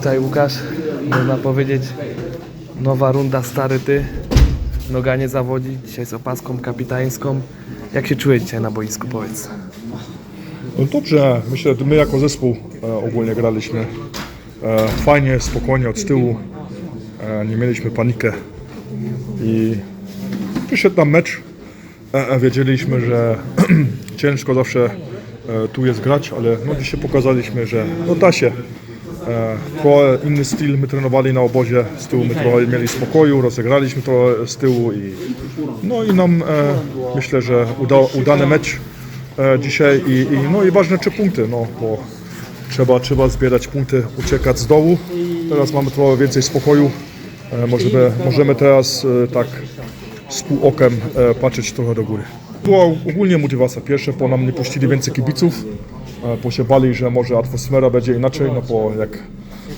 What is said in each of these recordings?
Witaj Łukasz. Można powiedzieć nowa runda stary ty. Noga nie zawodzi, dzisiaj z opaską kapitańską. Jak się czujesz dzisiaj na boisku powiedz? No dobrze, myślę, że my jako zespół e, ogólnie graliśmy e, fajnie, spokojnie od tyłu. E, nie mieliśmy panikę i przyszedł nam mecz. E, e, wiedzieliśmy, że ciężko zawsze e, tu jest grać, ale no, dzisiaj pokazaliśmy, że no, da się. E, trochę inny styl my trenowali na obozie, z tyłu my trochę mieli spokoju, rozegraliśmy to z tyłu i no i nam e, myślę, że uda, udany mecz e, dzisiaj i, i, no i ważne trzy punkty, no bo trzeba, trzeba zbierać punkty, uciekać z dołu. Teraz mamy trochę więcej spokoju, możemy, możemy teraz tak z pół okiem patrzeć trochę do góry. Była ogólnie motywacja pierwsza, bo nam nie puścili więcej kibiców, bo się bali, że może atmosfera będzie inaczej, no bo jak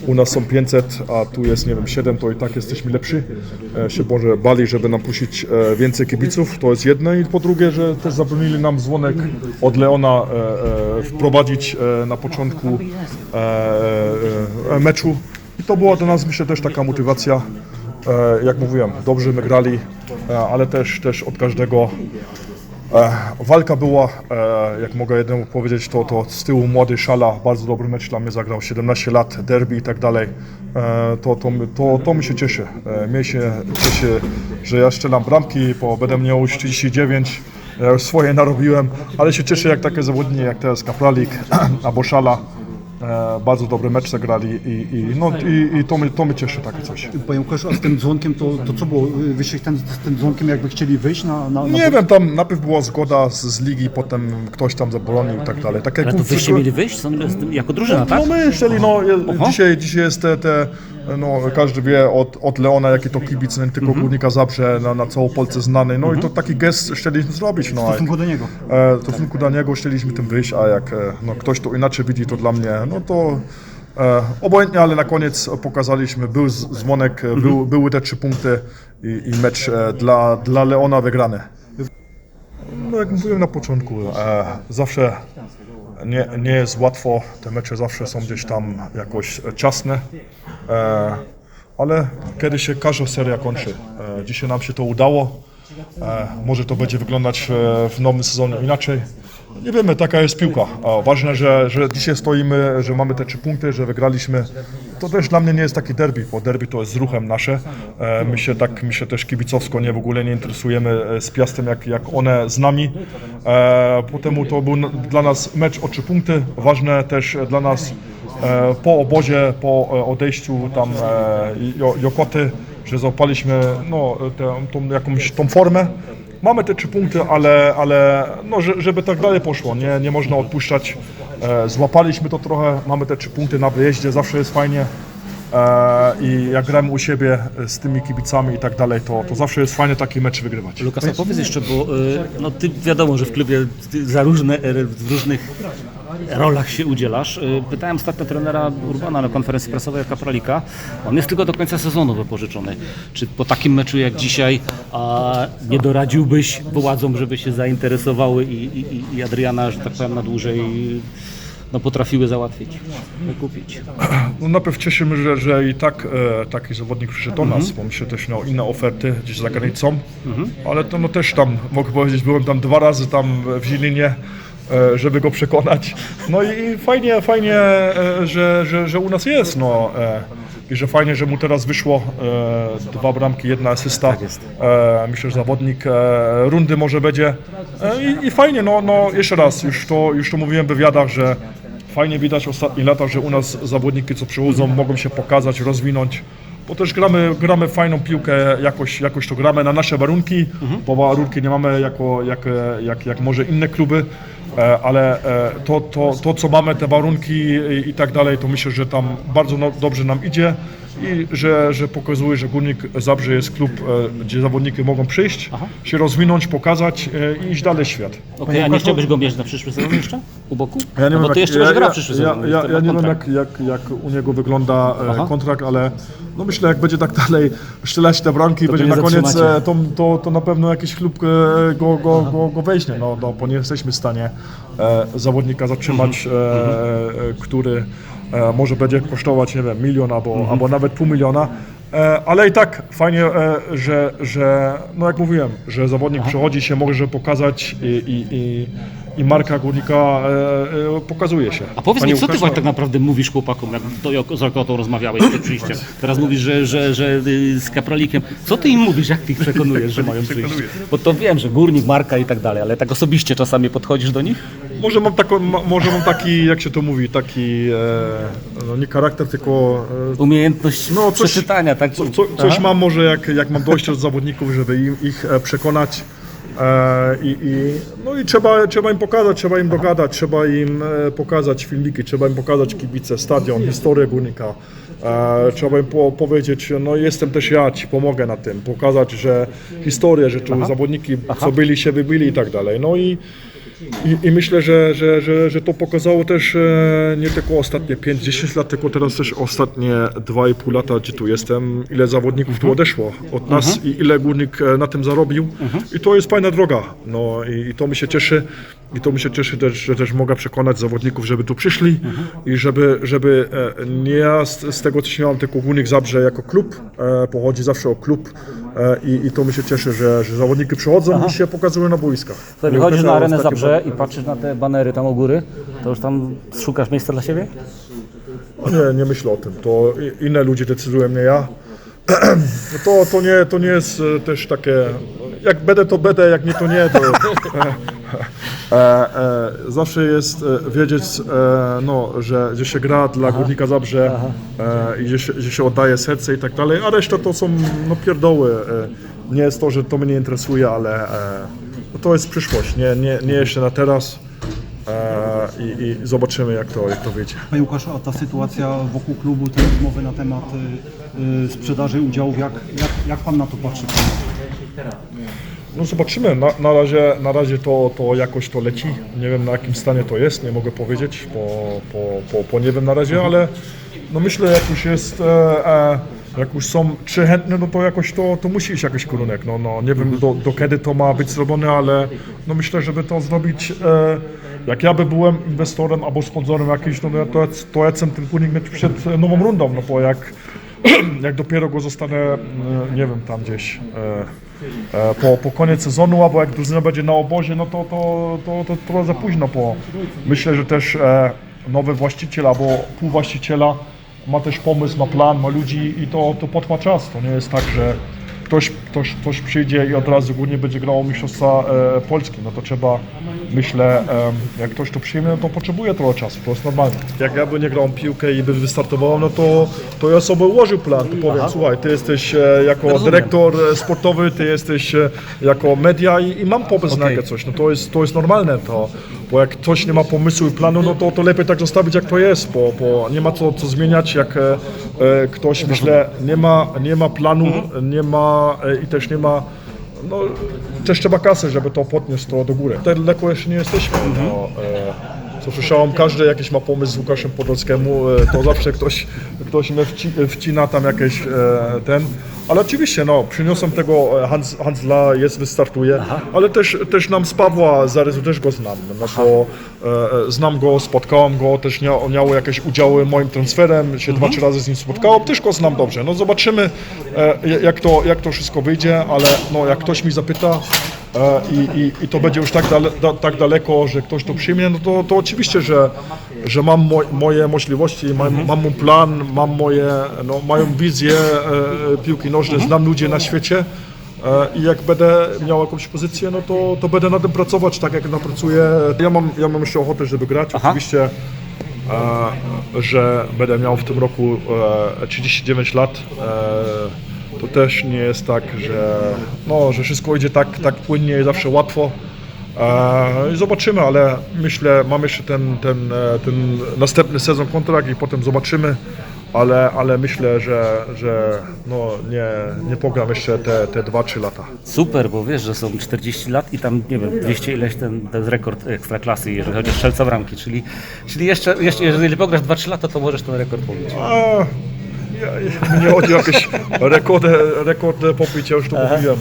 u nas są 500, a tu jest, nie wiem, 7, to i tak jesteśmy lepsi. E, się może bali, żeby nam puścić e, więcej kibiców, to jest jedno. I po drugie, że też zabronili nam dzwonek od Leona e, e, wprowadzić na początku meczu. I to była dla nas, myślę, też taka motywacja. Jak mówiłem, dobrze my grali, ale też, też od każdego walka była, e, jak mogę jednemu powiedzieć, to, to z tyłu młody Szala, bardzo dobry mecz dla mnie zagrał, 17 lat, derby i tak dalej. E, to, to, to, to mi się cieszy. E, mnie się cieszy, że ja strzelam bramki, bo będę miał już 39, ja już swoje narobiłem, ale się cieszę jak takie zawodniki jak teraz Kapralik albo Szala. E, bardzo dobry mecz zagrali i, i, no, i, i to, mnie, to mnie cieszy takie coś. Panie Łukaszu, a z tym dzwonkiem to, to co było? Wyście ten, z tym dzwonkiem jakby chcieli wyjść na... na, na Nie wiem, tam najpierw była zgoda z, z ligi, potem ktoś tam zabronił i tak dalej. Tak jak Ale to wyście mieli wyjść z, z, jako drużyna, tak? No my chcieli, no dzisiaj, dzisiaj jest te, te no każdy wie od, od Leona jaki to kibic, nie tylko Górnika Zabrze, na, na całą Polsce znany, no i to taki gest chcieliśmy zrobić, no w stosunku do niego. e, w stosunku do niego chcieliśmy tym wyjść, a jak e, no, ktoś to inaczej widzi, to dla mnie, no to e, obojętnie, ale na koniec pokazaliśmy, był z- dzwonek, e, był, były te trzy punkty i, i mecz e, dla, dla Leona wygrany. No jak mówiłem na początku, e, zawsze nie, nie jest łatwo, te mecze zawsze są gdzieś tam jakoś ciasne, e, ale kiedy się każda seria kończy, e, dzisiaj nam się to udało, e, może to będzie wyglądać e, w nowym sezonie inaczej. Nie wiemy, taka jest piłka. Ważne, że, że dzisiaj stoimy, że mamy te trzy punkty, że wygraliśmy. To też dla mnie nie jest taki derby, bo derby to jest ruchem nasze. E, My się tak, my się też kibicowsko nie w ogóle nie interesujemy e, z Piastem, jak, jak one z nami. E, Potem to był dla nas mecz o trzy punkty. Ważne też dla nas po obozie, po odejściu tam Jo- Jokoty, że złapaliśmy no, tę, tą jakąś tą formę. Mamy te trzy punkty, ale, ale no, że- żeby tak dalej poszło, nie, nie można odpuszczać. E, złapaliśmy to trochę, mamy te trzy punkty na wyjeździe, zawsze jest fajnie. E, I jak gramy u siebie z tymi kibicami i tak dalej, to, to zawsze jest fajnie taki mecz wygrywać. Lukas, powiedz jeszcze, bo y, no, ty wiadomo, że w klubie za różne, e, w różnych rolach się udzielasz. Y, Pytałem ostatnio trenera Urbana na konferencji prasowej Kapralika. On jest tylko do końca sezonu wypożyczony. Czy po takim meczu jak dzisiaj nie doradziłbyś władzom, żeby się zainteresowały i, i, i Adriana, że tak powiem, na dłużej no, potrafiły załatwić, wykupić? No najpierw cieszymy, że, że i tak e, taki zawodnik przyszedł do nas, bo myślę też miał inne oferty gdzieś za granicą, ale to no też tam, mogę powiedzieć, byłem tam dwa razy tam w Zilinie, żeby go przekonać. No i, fajnie, fajnie, e, że, że, że u nas jest, no. E, i że fajnie, że mu teraz wyszło e, dwa bramki, jedna asysta. E, myślę, że zawodnik e, rundy może będzie. E, i, I fajnie, no, no jeszcze raz, już to, już to mówiłem w wywiadach, że Fajnie widać w ostatnich latach, że u nas zawodniki, co przychodzą, mogą się pokazać, rozwinąć. Bo też gramy, gramy fajną piłkę, jakoś, jakoś to gramy na nasze warunki, bo warunki nie mamy jako, jak, jak, jak może inne kluby, e, ale e, to, to, to co mamy, te warunki i, i tak dalej, to myślę, że tam bardzo no, dobrze nam idzie i że, że pokazuje, że Górnik Zabrze jest klub, e, gdzie zawodniki mogą przyjść, się rozwinąć, pokazać e, i iść dalej w świat. Okej, a nie chciałbyś go mieć na przyszły sezon jeszcze? U boku? Ja nie no wiem, bo ty jak- jeszcze ja, masz gra ja, przyszły ja, sezon. ja, ja ma nie wiem, jak, jak, jak u niego wygląda e, Aha. kontrakt, ale no myślę, jak będzie tak dalej strzelać te bramki, będzie nie na koniec, zatrzymacie. e, to, to, to na pewno jakiś klub e, go, go, go, go weźmie, no, no, bo nie jesteśmy w stanie e, zawodnika zatrzymać, Mhm. e, e, który e, może będzie kosztować, nie wiem, milion albo, albo nawet pół miliona. E, ale i tak fajnie, e, że, że, no jak mówiłem, że zawodnik przychodzi się, może pokazać i, i, i, i marka górnika e, pokazuje się. A powiedz mi, co ty Łukaszu, Wojtek tak naprawdę mówisz chłopakom, jak to, jak z Rokotą rozmawiałeś przed przyjściem? Teraz mówisz, że, że, że y, z Kapralikiem. Co ty im mówisz, jak ty ich przekonujesz, że mają przyjść? Bo to wiem, że górnik, marka i tak dalej, ale tak osobiście czasami podchodzisz do nich? Może mam, taką, może mam taki, jak się to mówi, taki, e, no nie charakter, tylko e, Umiejętność No, coś- przeczytania, tak? Co, co, coś mam może, jak, jak mam dojście do zawodników, żeby im, ich e, przekonać. E, i, i, no i trzeba, trzeba im pokazać, trzeba im dogadać, trzeba im e, pokazać filmiki, trzeba im pokazać kibice, stadion, historię górnika. E, trzeba im po, powiedzieć, no jestem też ja, ci pomogę na tym, pokazać, że historię, że tu zawodniki, co byli, się wybili i tak dalej. No i, i, I myślę, że, że, że, że to pokazało też e, nie tylko ostatnie 5-10 lat, tylko teraz też ostatnie 2,5 lata, gdzie tu jestem, ile zawodników tu odeszło od nas i ile górnik e, na tym zarobił. I to jest fajna droga. No i, i to mi się cieszy. I to mi się cieszy też, że też mogę przekonać zawodników, żeby tu przyszli i żeby, żeby e, nie ja z, z tego co się mam, tylko Górnik Zabrze jako klub, pochodzi zawsze o klub i, i to mi się cieszy, że, że zawodniki przychodzą i się pokazują na boiskach. Słuchaj, wychodzisz na arenę Zabrze i patrzysz na te banery tam u góry, to już tam szukasz miejsca dla siebie? Nie, nie myślę o tym. To inne ludzie decydują, nie ja. No To, to, nie, to nie jest e, też takie. Jak będę, to będę, jak nie, to nie. To, e, e, e, zawsze jest e, wiedzieć, e, no, że, że się gra dla Górnika Zabrze e, i że się, że się oddaje serce i tak dalej, a reszta to są no, pierdoły. E, nie jest to, że to mnie nie interesuje, ale e, no, to jest przyszłość, nie, nie, nie jeszcze na teraz. E, i, I zobaczymy, jak to, jak to wyjdzie. Panie Łukaszu, a ta sytuacja wokół klubu, te rozmowy na temat y, y, sprzedaży udziałów, jak, jak, jak Pan na to patrzy? No zobaczymy. Na, na, razie, na razie to, to jakoś to leci. Nie wiem na jakim stanie to jest, nie mogę powiedzieć, bo, bo, bo, bo nie wiem na razie, ale no myślę jak już jest, e, e, jak już są trzy chętne, no to jakoś to, to musi iść jakiś kierunek. No, no, nie wiem do, do kiedy to ma być zrobione, ale no myślę, żeby to zrobić, e, jak ja by byłem inwestorem albo sponsorem jakiś, no to, to ja chcę ten kierunek mieć przed nową rundą, no bo jak jak dopiero go zostanę, e, nie wiem, tam gdzieś e, po, po koniec sezonu, albo jak drużyna będzie na obozie, no to, to, to, to trochę za późno, bo myślę, że też e, nowy właściciel albo półwłaściciela ma też pomysł, ma plan, ma ludzi i to, to potrwa czas. To nie jest tak, że ktoś, ktoś, ktoś przyjdzie i od razu głównie będzie grało Mistrzostwa e, Polski. No to trzeba, myślę, em, jak ktoś to przyjmie, no to potrzebuje trochę czasu, to jest normalne. Jak ja by nie grał piłkę i by wystartował, no to, to ja sobie ułożył plan, to powiem, słuchaj, ty jesteś e, jako dyrektor e, sportowy, ty jesteś e, jako media i, i mam pomysł na coś, no to jest, to jest normalne to, bo jak ktoś nie ma pomysłu i planu, no to, to lepiej tak zostawić jak to jest, bo, bo nie ma co, co zmieniać, jak e, e, ktoś, myślę, nie ma, nie ma planu, nie ma e, i też nie ma no, też trzeba kasy, żeby to podnieść to do góry. Tak daleko jeszcze nie jesteśmy. No, e, co słyszałem, każdy jakiś ma pomysł z Łukaszem Podolskiemu, e, to zawsze ktoś, ktoś mnie wci, wcina tam jakieś e, ten. Ale oczywiście, no, przyniosłem tego e, Hans, Hansla, jest, wystartuje, ale też, też nam z Pawła Zaryzu też go znam, no bo e, znam go, spotkałem go, też miał jakieś udziały moim transferem, się dwa, trzy razy z nim spotkałem, też go znam dobrze. No zobaczymy, e, jak, to, jak to wszystko wyjdzie, ale no, jak ktoś mi zapyta, i, i, i to będzie już tak, dale, da, tak daleko, że ktoś to przyjmie, no to, to oczywiście, że, że mam mo, moje możliwości, mam, mam mój plan, mam moje, no, moją wizję e, piłki nożnej, znam ludzi na świecie e, i jak będę miał jakąś pozycję, no to, to będę na tym pracować, tak jak napracuję. Ja mam, ja mam jeszcze ochotę, żeby grać, oczywiście, e, że będę miał w tym roku e, 39 lat. E, to też nie jest tak, że, no, że wszystko idzie tak, tak płynnie i zawsze łatwo. E, i zobaczymy, ale myślę, mam jeszcze ten, ten, e, ten następny sezon kontrakt i potem zobaczymy, ale, ale myślę, że, że no, nie, nie pogram jeszcze te, te 2-3 lata. Super, bo wiesz, że są 40 lat i tam, nie wiem, 200 ileś ten, jest rekord ekstraklasy, jeżeli chodzi o strzelca bramki, czyli, czyli jeszcze, jeszcze jeżeli pograsz 2-3 lata, to możesz ten rekord pobić. A, ja, nie chodzi o jakieś rekordy, rekordy popicia, już to mówiłem.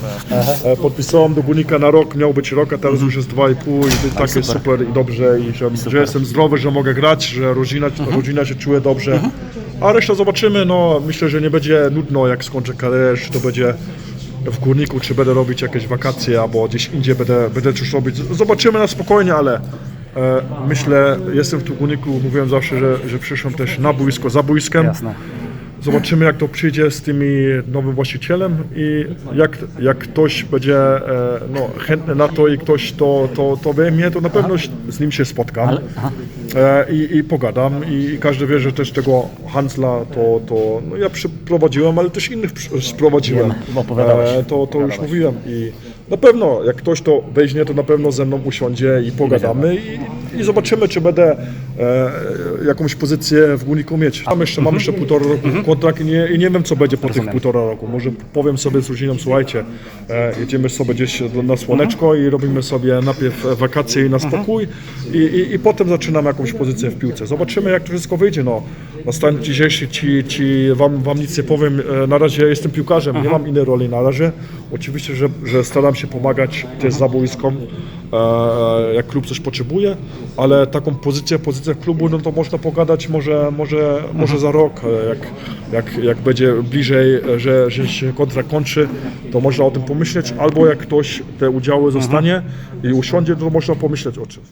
E, Podpisałem do Gunika na rok, miał być rok, a teraz już jest dwa i pół i tak jest super i dobrze i że, że jestem zdrowy, że mogę grać, że rodzina, rodzina się czuje dobrze. A resztę zobaczymy, no myślę, że nie będzie nudno jak skończę karierę, czy to będzie w Górniku, czy będę robić jakieś wakacje, albo gdzieś indziej będę, będę coś robić. Zobaczymy na spokojnie, ale e, myślę, jestem w tu Górniku, mówiłem zawsze, że, że przyszłem też na boisko, za boiskiem. Jasne. Zobaczymy jak to przyjdzie z tymi nowym właścicielem i jak, jak ktoś będzie e, no, chętny na to i ktoś to, to, to we mnie, to na pewno z nim się spotkam. E, i, i pogadam i każdy wie, że też tego Hansla to, to no, ja przyprowadziłem, ale też innych sprowadziłem. E, to, to już mówiłem i na pewno jak ktoś to weźmie, to na pewno ze mną usiądzie i pogadamy i, i zobaczymy, czy będę e, jakąś pozycję w Górniku mieć. Mam jeszcze, mam jeszcze półtora roku kontrakt i nie, i nie wiem, co będzie po tych półtora roku. Może powiem sobie z rodziną, słuchajcie, e, jedziemy sobie gdzieś na słoneczko i robimy sobie najpierw wakacje i na spokój i, i, i potem zaczynamy jakąś pozycję w piłce. Zobaczymy, jak to wszystko wyjdzie. No, na stan dzisiejszy ci, ci wam, wam nic nie powiem. E, Na razie jestem piłkarzem, nie mam innej roli na razie. Oczywiście, że, że staram się pomagać też za boiską, e, jak klub coś potrzebuje, ale taką pozycję, pozycję klubu, no to można pogadać może, może, może za rok, e, jak, jak, jak będzie bliżej, e, że, że się kontrakt kończy, to można o tym pomyśleć, albo jak ktoś te udziały zostanie i usiądzie, to można pomyśleć o czym.